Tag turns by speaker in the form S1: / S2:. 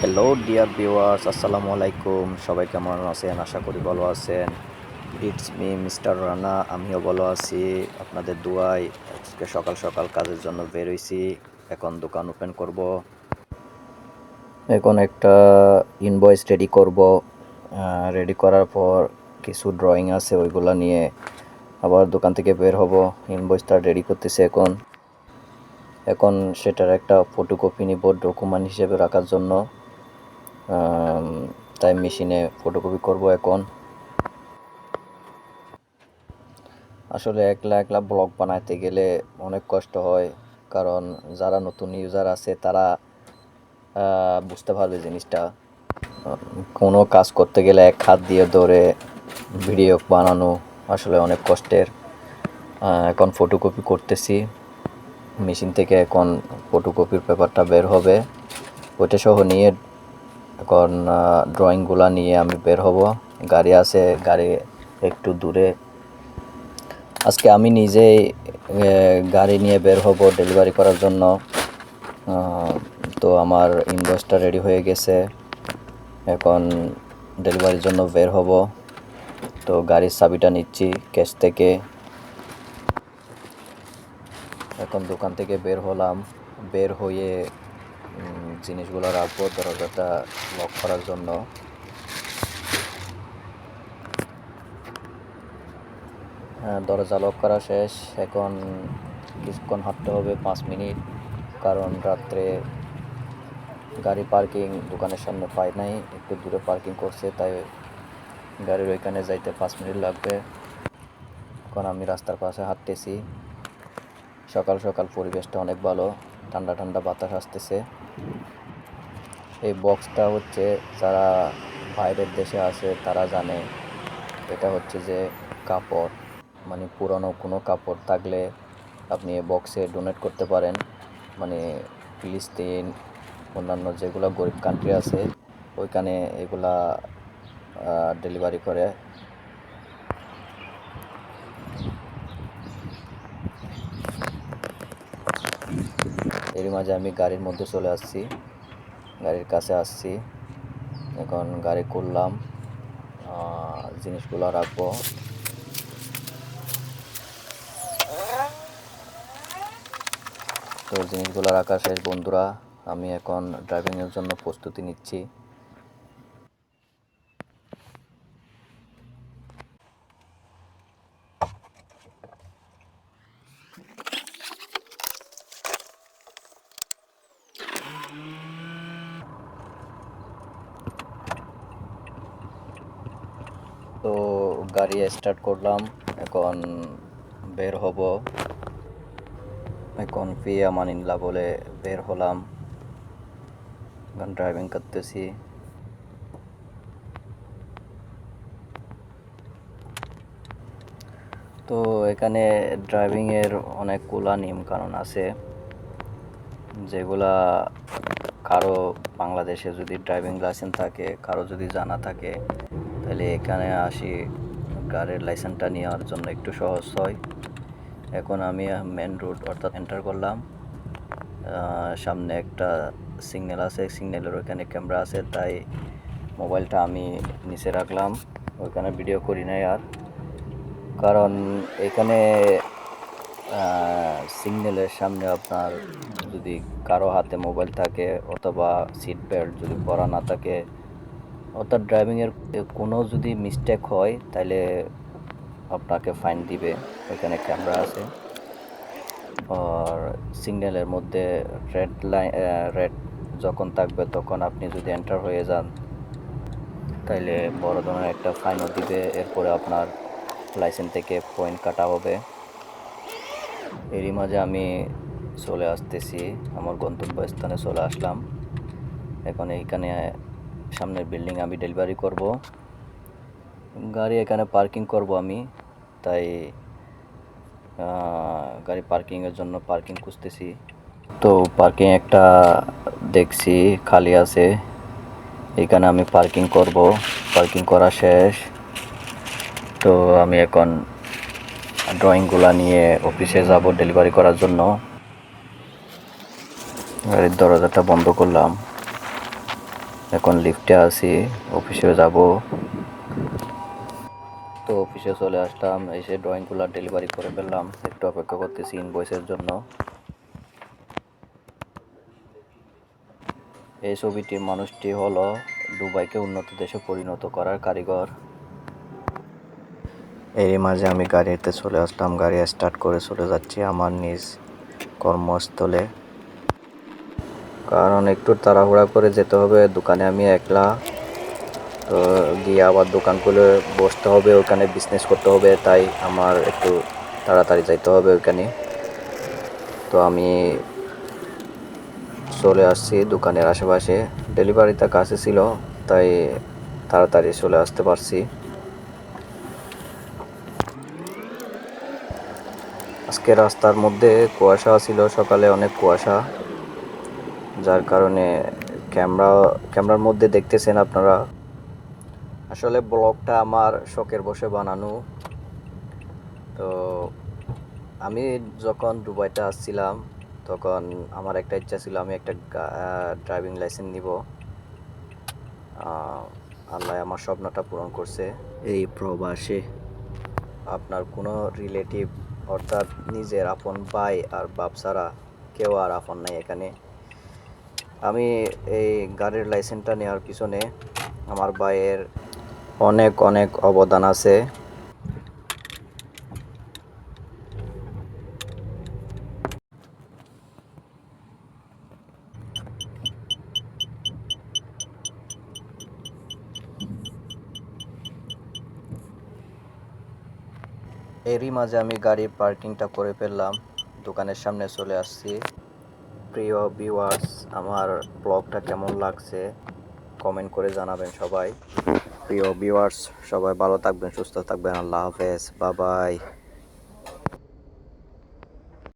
S1: Hello dear viewers আসসালামু আলাইকুম। সবাই কেমন আছেন? আশা করি ভালো আছেন। ইটস মি মিস্টার রানা আমিও ভালো আছি। আপনাদের দুয়াই আজকে সকাল সকাল কাজের জন্য বেরোইছি এখন দোকান ওপেন করব। এখন একটা ইনভয়েস রেডি করব। রেডি করার পর কিছু ড্রয়িং আছে, ওইগুলো নিয়ে আবার দোকান থেকে বের হব। ইনভয়েসটা রেডি করতেছে এখন। এখন সেটার একটা ফটোকপি নিব ডকুমেন্ট হিসেবে রাখার জন্য। তাই মেশিনে ফটোকপি করব এখন। আসলে একলা একলা ব্লগ বানাইতে গেলে অনেক কষ্ট হয়, কারণ যারা নতুন ইউজার আছে তারা বুঝতে পারবে জিনিসটা। কোনো কাজ করতে গেলে এক হাত দিয়ে ধরে ভিডিও বানানো আসলে অনেক কষ্টের। এখন ফটোকপি করতেছি। মেশিন থেকে এখন ফটোকপির পেপারটা বের হবে। ওইটা সহ নিয়ে এখন ড্রয়িংগুলা নিয়ে আমি বের হব। গাড়ি আছে, গাড়ি একটু দূরে। আজকে আমি নিজেই গাড়ি নিয়ে বের হব ডেলিভারি করার জন্য। তো আমার ইনভয়েসটা রেডি হয়ে গেছে। এখন ডেলিভারির জন্য বের হব। তো গাড়ির চাবিটা নিচ্ছি ক্যাশ থেকে। এখন দোকান থেকে বের হলাম। বের হয়ে জিনিসগুলো রাখব দরজাটা লক করার জন্য। হ্যাঁ, দরজা লক করা শেষ। এখন কিছুক্ষণ হাঁটতে হবে পাঁচ মিনিট। কারণ রাত্রে গাড়ি পার্কিং দোকানের সামনে পাই নাই একটু দূরে পার্কিং করছে তাই গাড়ির ওইখানে যাইতে পাঁচ মিনিট লাগবে। এখন আমি রাস্তার পাশে হাঁটতেছি। সকাল সকাল পরিবেশটা অনেক ভালো ঠান্ডা ঠান্ডা বাতাস আসতেছে। এই বক্সটা হচ্ছে যারা বাইরের দেশে আছে, তারা জানে। এটা হচ্ছে যে কাপড় মানে পুরনো কোনো কাপড় থাকলে আপনি এই বক্সে ডোনেট করতে পারেন। মানে ফিলিস্তিন, অন্যান্য যেগুলো গরিব কান্ট্রি আছে, ওইখানে এগুলা ডেলিভারি করে এরই মাঝে আমি গাড়ির মধ্যে চলে আসছি। গাড়ির কাছে আসছি। এখন গাড়ি করলাম জিনিসগুলো রাখব। তো জিনিসগুলো রাখা শেষ, বন্ধুরা। আমি এখন ড্রাইভিংয়ের জন্য প্রস্তুতি নিচ্ছি তো গাড়ি স্টার্ট করলাম, এখন বের হব। এখন ফি আমানিল্লা বলে বের হলাম। এখন ড্রাইভিং করতেছি। তো এখানে ড্রাইভিংয়ের অনেকগুলা নিয়ম কানুন আছে। যেগুলা কারও বাংলাদেশে যদি ড্রাইভিং লাইসেন্স থাকে, কারও যদি জানা থাকে, তাহলে এখানে আসি গাড়ির লাইসেন্সটা নেওয়ার জন্য একটু সহজ হয়। এখন আমি মেন রোড অর্থাৎ এন্টার করলাম। সামনে একটা সিগন্যাল আছে সিগন্যালের ওইখানে ক্যামেরা আছে, তাই মোবাইলটা আমি নিচে রাখলাম। ওইখানে ভিডিও করি নাই আর। কারণ এখানে সিগন্যালের সামনে আপনার যদি কারও হাতে মোবাইল থাকে অথবা সিট বেল্ট যদি পরা না থাকে অর্থাৎ ড্রাইভিংয়ের কোনো যদি মিস্টেক হয় তাহলে আপনাকে ফাইন দিবে। ওইখানে ক্যামেরা আছে। আর সিগন্যালের মধ্যে রেড লাইন রেড যখন থাকবে, তখন আপনি যদি এন্টার হয়ে যান, তাইলে বড় ধরনের একটা ফাইনও দিবে। এরপরে আপনার লাইসেন্স থেকে পয়েন্ট কাটা হবে। এরই মাঝে আমি চলে আসতেছি। আমার গন্তব্যস্থানে চলে আসলাম। এখন এইখানে সামনের বিল্ডিং আমি ডেলিভারি করব। গাড়ি এখানে পার্কিং করব আমি, তাই গাড়ি পার্কিংয়ের জন্য পার্কিং খুঁজতেছি। তো পার্কিং একটা দেখছি, খালি আছে। এখানে আমি পার্কিং করব। পার্কিং করা শেষ। তো আমি এখন ড্রয়িংগুলো নিয়ে অফিসে যাব ডেলিভারি করার জন্য। গাড়ির দরজাটা বন্ধ করলাম। এখন লিফটে আছি অফিসে যাব। তো অফিসে চলে আসলাম, এসে ড্রয়িংগুলো ডেলিভারি করে ফেললাম। একটু অপেক্ষা করতেছি ইনভয়েসের জন্য। এই ছবিটির মানুষটি হলো দুবাইকে উন্নত দেশে পরিণত করার কারিগর। এরই মাঝে আমি গাড়িতে চলে আসলাম, গাড়ি স্টার্ট করে চলে যাচ্ছি আমার নিজ কর্মস্থলে। কারণ একটু তাড়াহুড়া করে যেতে হবে, দোকানে আমি একলা। তো গিয়ে আবার দোকান খুলে বসতে হবে, ওখানে বিজনেস করতে হবে, তাই আমার একটু তাড়াতাড়ি যাইতে হবে ওখানে। তো আমি চলে আসছি দোকানের আশেপাশে। ডেলিভারিটা কাছে ছিল, তাই তাড়াতাড়ি চলে আসতে পারছি। আজকে রাস্তার মধ্যে কুয়াশা ছিল, সকালে অনেক কুয়াশা। যার কারণে ক্যামেরা ক্যামেরার মধ্যে দেখতেছেন আপনারা। আসলে ব্লগটা আমার শখের বসে বানানো। তো আমি যখন দুবাইতে আসছিলাম তখন আমার একটা ইচ্ছা ছিল আমি একটা ড্রাইভিং লাইসেন্স নিব। আল্লাহ আমার স্বপ্নটা পূরণ করছে। এই প্রবাসে। আপনার কোনো রিলেটিভ অর্থাৎ নিজের আপন ভাই আর বাপ ছাড়া কেউ আর আপন নাই এখানে। আমি এই গাড়ির লাইসেন্সটা নেওয়ার পিছনে আমার ভাইয়ের অনেক অনেক অবদান আছে। এরই মাঝে আমি গাড়ির পার্কিংটা করে ফেললাম। দোকানের সামনে চলে আসছি। প্রিয় ভিউয়ার্স আমার ব্লগটা কেমন লাগছে? কমেন্ট করে জানাবেন সবাই। প্রিয় ভিউয়ার্স সবাই ভালো থাকবেন, সুস্থ থাকবেন, আল্লাহ হাফেজ বাবাই